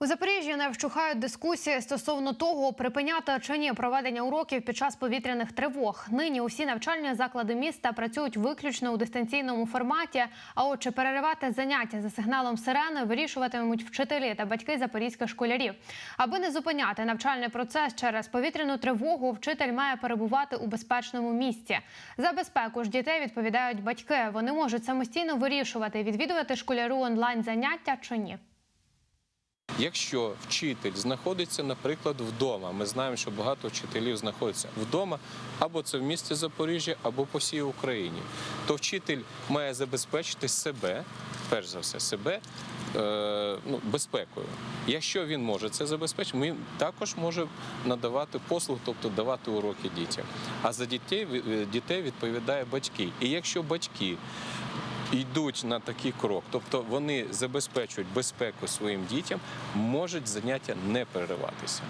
У Запоріжжі не вщухають дискусії стосовно того, припиняти чи ні проведення уроків під час повітряних тривог. Нині усі навчальні заклади міста працюють виключно у дистанційному форматі. А от чи переривати заняття за сигналом сирени вирішуватимуть вчителі та батьки запорізьких школярів. Аби не зупиняти навчальний процес через повітряну тривогу, вчитель має перебувати у безпечному місці. За безпеку ж дітей відповідають батьки. Вони можуть самостійно вирішувати, відвідувати школяру онлайн заняття чи ні. Якщо вчитель знаходиться, наприклад, вдома, ми знаємо, що багато вчителів знаходяться вдома, або це в місті Запоріжжя, або по всій Україні, то вчитель має забезпечити себе, перш за все, себе е, ну, безпекою. Якщо він може це забезпечити, він також може надавати послуг, тобто давати уроки дітям. А за дітей, е, дітей відповідає батьки. І якщо батьки йдуть на такий крок, тобто вони забезпечують безпеку своїм дітям, можуть заняття не перериватися.